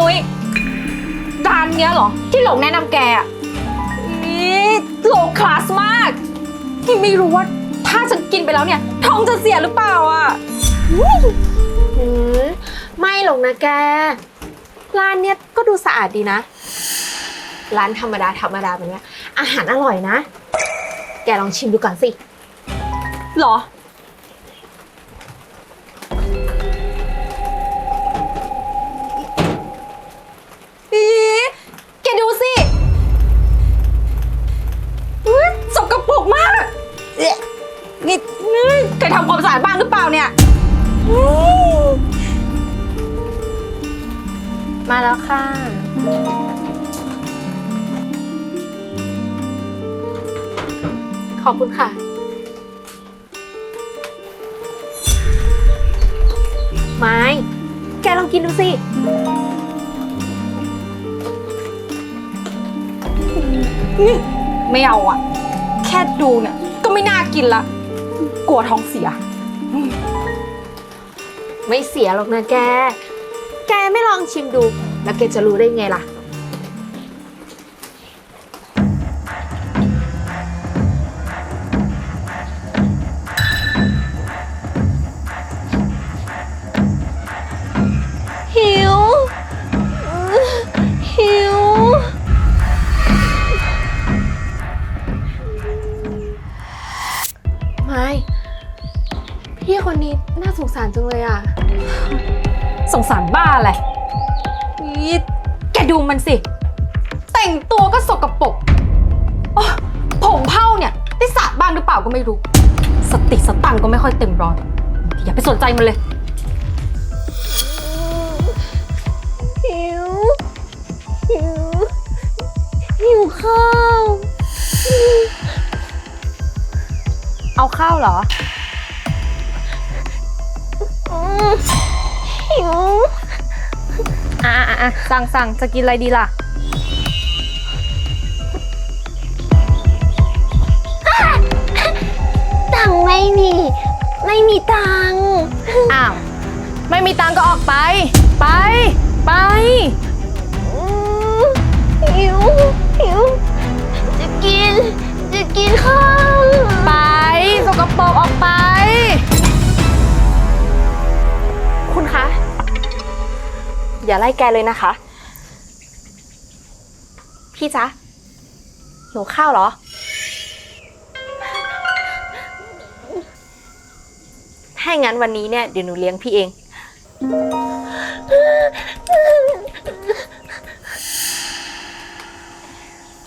นุ้ยร้านเนี้ยเหรอ ที่หลงแนะนำแกอะนี่โลคลาสมากที่ไม่รู้ว่าถ้าฉันกินไปแล้วเนี่ยท้องจะเสียหรือเปล่าอะหืมไม่หรอกนะแก ร้านเนี้ยก็ดูสะอาดดีนะ ร้านธรรมดาธรรมดาแบบเนี้ยอาหารอร่อยนะ แกลองชิมดูก่อนสิหรออี รือเปล่าเนี่ยอืมมาแล้วค่ะ ขอบคุณค่ะ ไม้ แกลองกินดูสินี่ไม่เอาอะแค่ดูเนี่ย ก็ไม่น่ากินละ กลัวท้องเสีย ไม่เสียหรอกนะแก แกไม่ลองชิมดู แล้วแกจะรู้ได้ไงล่ะ งสารบ้าแหละนี่แกดูมันสิ แต่งตัวก็สกปรกอ๊ะผมเผ้าเนี่ยได้สระบ้างหรือเปล่าก็ไม่รู้ สติสตังค์ก็ไม่ค่อยเต็มร้อยอย่าไปสนใจมันเลย หิว หิว หิวข้าว เอาข้าวเหรอ หิว อะอะอะสั่งสั่งจะกินอะไรดีล่ะตังค์ไม่มี ไม่มีตังค์ อ้าว ไม่มีตังค์ก็ออกไป ไป ไป อย่าไล่แกเลยนะคะ พี่จ๊ะหิวข้าวเหรอ ถ้าอย่างนั้นวันนี้เนี่ยเดี๋ยวหนูเลี้ยงพี่เอง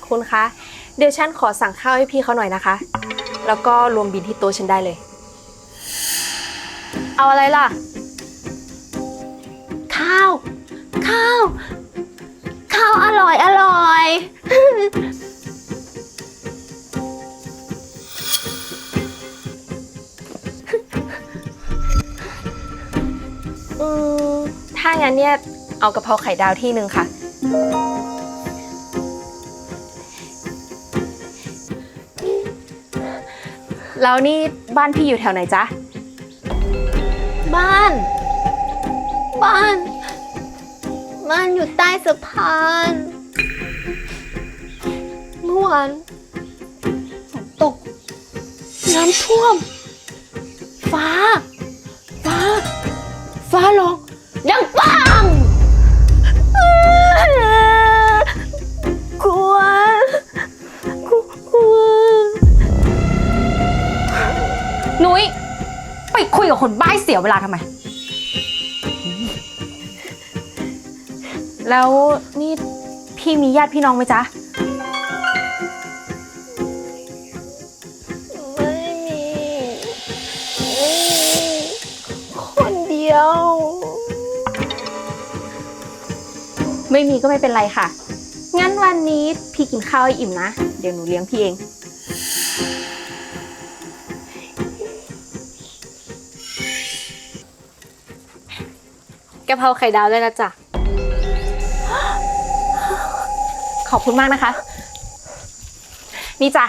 คุณคะ เดี๋ยวฉันขอสั่งข้าวให้พี่เขาหน่อยนะคะ แล้วก็รวมบินที่โต๊ะฉันได้เลย เอาอะไรล่ะ ข้าว ข้าว ข้าวอร่อยอร่อย อืมถ้างั้นเนี่ย เอากะเพราไข่ดาวที่หนึ่งค่ะ แล้วนี่บ้านพี่อยู่แถวไหนจ๊ะ บ้าน บ้านบ้ายสะพานเมื่อวานฝนตก น้ำท่วม ฟ้า ฟ้า ฟ้าร้องดังปังกลัวกลัวกลัวนุ้ยไปคุยกับคนบ้าเสียเวลาทำไม แล้วนี่พี่มีญาติพี่น้องไหมจ๊ะ ไม่มีไม่มีคนเดียว ไม่มีก็ไม่เป็นไรค่ะ งั้นวันนี้พี่กินข้าวให้อิ่มนะ เดี๋ยวหนูเลี้ยงพี่เอง กะเพราไข่ดาวด้วยนะจ๊ะ ขอบคุณมากนะคะ นี่จ้ะ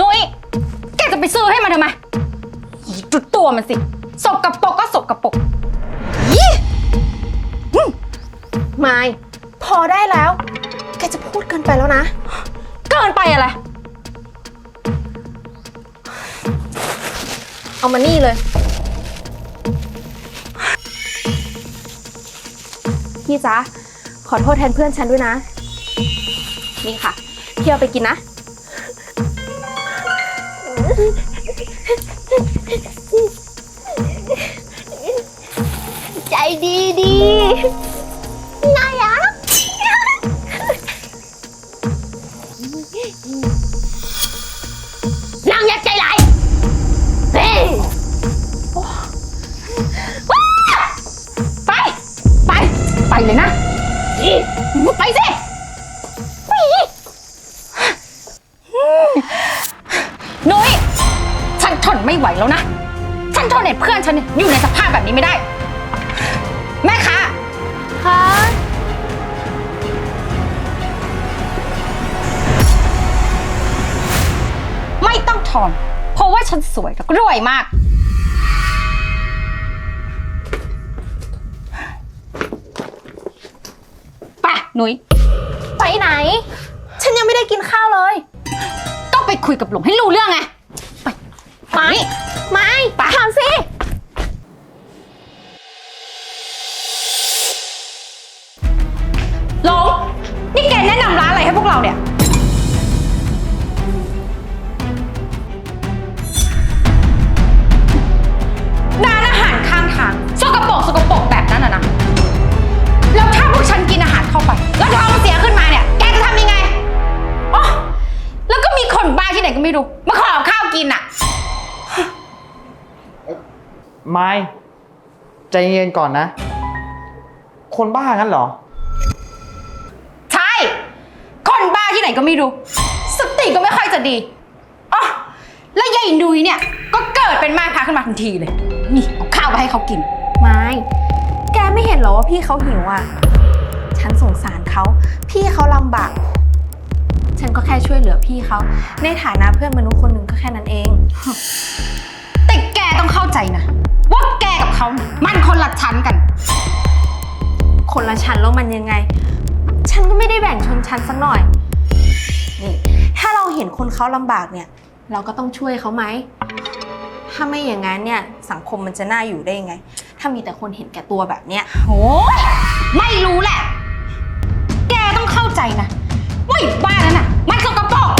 นุ้ย แกจะไปซื้อให้มันทำไมจุดตัวมันสิสกปรกก็สกปรกยี่ไม่พอได้แล้ว แกจะพูดเกินไปแล้วนะ เกินไปอะไร เอามานี่เลย พี่จ๊ะ ขอโทษแทนเพื่อนฉันด้วยนะ นี่ค่ะ พี่เอาไปกินนะ ใจดีดี ไปสิไปนุ้ยฉันทนไม่ไหวแล้วนะ ฉันทนเห็นเพื่อนฉันเนี่ยอยู่ในสภาพแบบนี้ไม่ได้ แม่ค้าคะไม่ต้องทอน เพราะว่าฉันสวยแล้วก็รวยมาก ไปนุ้ยไปไหน ฉันยังไม่ได้กินข้าวเลยก็ไปคุยกับหลงให้รู้เรื่องไง ไปไม่ไม่ไปถามสิ หลง นี่แกแนะนำร้านอะไรให้พวกเราเนี่ย ร้านอาหารข้างทาง สกปรกสกปรก แล้วท้องเสียขึ้นมาเนี่ย แกจะทำยังไงอ๋อแล้วก็มีคนบ้าที่ไหนก็ไม่รู้ มาขอข้าวกินอะไม่ใจเย็นก่อนนะ คนบ้างั้นเหรอ ใช่ คนบ้าที่ไหนก็ไม่รู้ สติก็ไม่ค่อยจะดีอ๋อแล้วยายนุ้ยเนี่ย ก็เกิดเป็นแม่ค้าขึ้นมาทันทีเลย นี่เอาข้าวไปให้เขากิน ไม่ แกไม่เห็นเหรอว่าพี่เขาหิวอะ พี่เขาลำบาก ฉันก็แค่ช่วยเหลือพี่เขาในฐานะเพื่อนมนุษย์คนหนึ่งก็แค่นั้นเอง แต่แกต้องเข้าใจนะ ว่าแกกับเขาเนี่ยมันคนละชั้นกัน คนละชั้นแล้วมันยังไง ฉันก็ไม่ได้แบ่งชนชั้นสักหน่อย นี่ ถ้าเราเห็นคนเขาลำบากเนี่ย เราก็ต้องช่วยเขาไหม ถ้าไม่อย่างนั้นเนี่ยสังคมมันจะน่าอยู่ได้ยังไง ถ้ามีแต่คนเห็นแก่ตัวแบบเนี้ย โอ้ยไม่รู้แหละ นะว่าไอีบ้านนั้นน่ะ มันสกปรก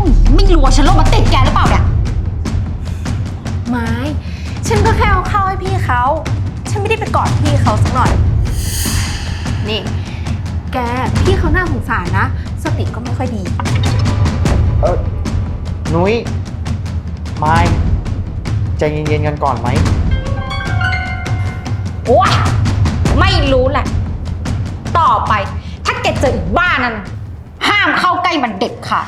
อุ๊ยไม่รู้ว่าฉันลงมาติดแกหรือเปล่าเนี่ย ไม้ ฉันก็แค่เอาข้าวให้พี่เขา ฉันไม่ได้ไปกอดพี่เขาสักหน่อย นี่ แก พี่เขาน่าสงสารนะ สติก็ไม่ค่อยดี เออนุ้ยไม่ใจเย็นๆกันก่อนไหมโอ้ยไม่รู้แหละ ต่อไปถ้า แกเจออีกบ้านนั้นน่ะห้ามเข้าใกล้มันเด็ดขาด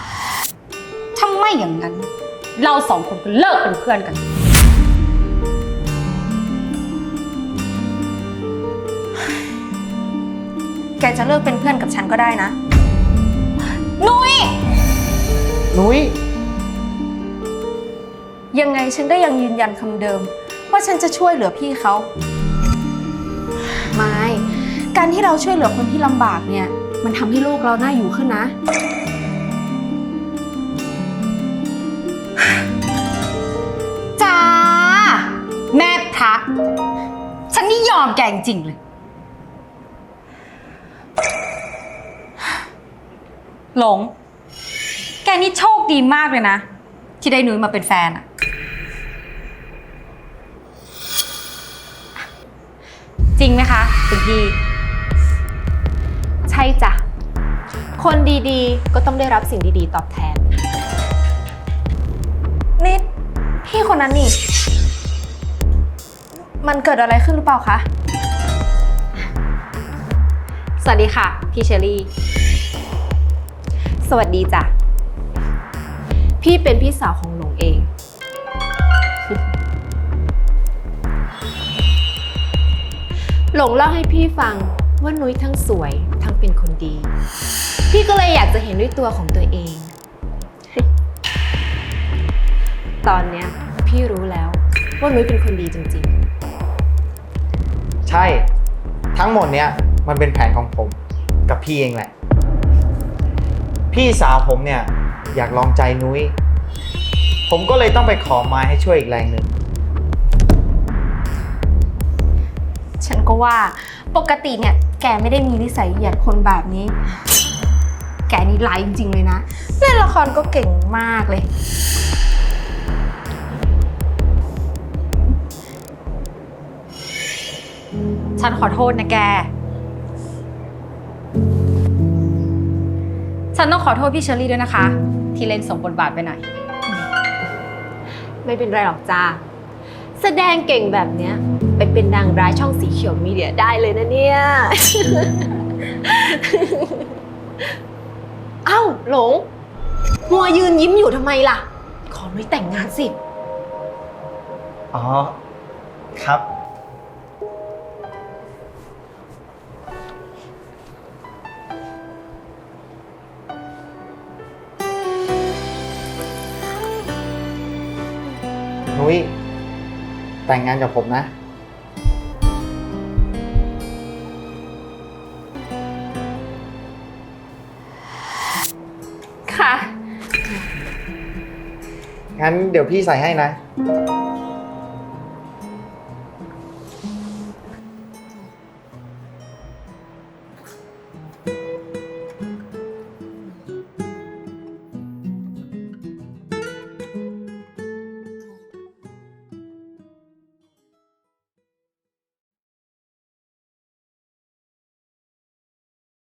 ถ้าไม่อย่างนั้น เราสองคนก็เลิกเป็นเพื่อนกัน แกจะเลิกเป็นเพื่อนกับฉันก็ได้นะ นุ้ยนุ้ยยังไงฉันก็ยังยืนยันคำเดิม ว่าฉันจะช่วยเหลือพี่เขา ไม่ การที่เราช่วยเหลือคนที่ลำบากเนี่ย มันทำให้โลกเราน่าอยู่ขึ้นนะ จ้า แม่พระฉันนี่ยอมแกจริงๆเลย หลง แกนี่โชคดีมากเลยนะ ที่ได้นุ้ยมาเป็นแฟนอะจริงไหมคะคุณพี่ ช่จ้ะ คนดีๆ ก็ต้องได้รับสิ่งดีๆ ตอบแทน นี่พี่คนนั้นนี่ มันเกิดอะไรขึ้นหรือเปล่าคะ สวัสดีค่ะ พี่เชอรี่ สวัสดีจ้ะ พี่เป็นพี่สาวของหลงเอง หลงเล่าให้พี่ฟังว่านุ้ยทั้งสวยทั้ง เป็นคนดี พี่ก็เลยอยากจะเห็นด้วยตัวของตัวเอง ตอนเนี้ยพี่รู้แล้วว่านุ้ยเป็นคนดีจริงใช่ ทั้งหมดเนี้ยมันเป็นแผนของผมกับพี่เองแหละ พี่สาวผมเนี่ยอยากลองใจนุ้ย ผมก็เลยต้องไปขอไม้ให้ช่วยอีกแรงหนึ่ง ฉันก็ว่าปกติเนี่ย แกไม่ได้มีนิสัยเหยียดคนแบบนี้ แกนี่ร้ายจริงๆเลยนะ เล่นละครก็เก่งมากเลย ฉันขอโทษนะแก ฉันต้องขอโทษพี่เชอรี่ด้วยนะคะ ที่เล่นสมบทบาทไปหน่อย ไม่เป็นไรหรอกจ้า แสดงเก่งแบบเนี้ย ไปเป็นนางร้ายช่องสีเขียวมีเดียได้เลยนะเนี่ย เอ้าหลง มัวยืนยิ้มอยู่ทำไมล่ะ ขอนุ้ยแต่งงานสิ อ๋อ ครับ นุ้ย แต่งงานกับผมนะ ค่ะ งั้นเดี๋ยวพี่ใส่ให้นะอ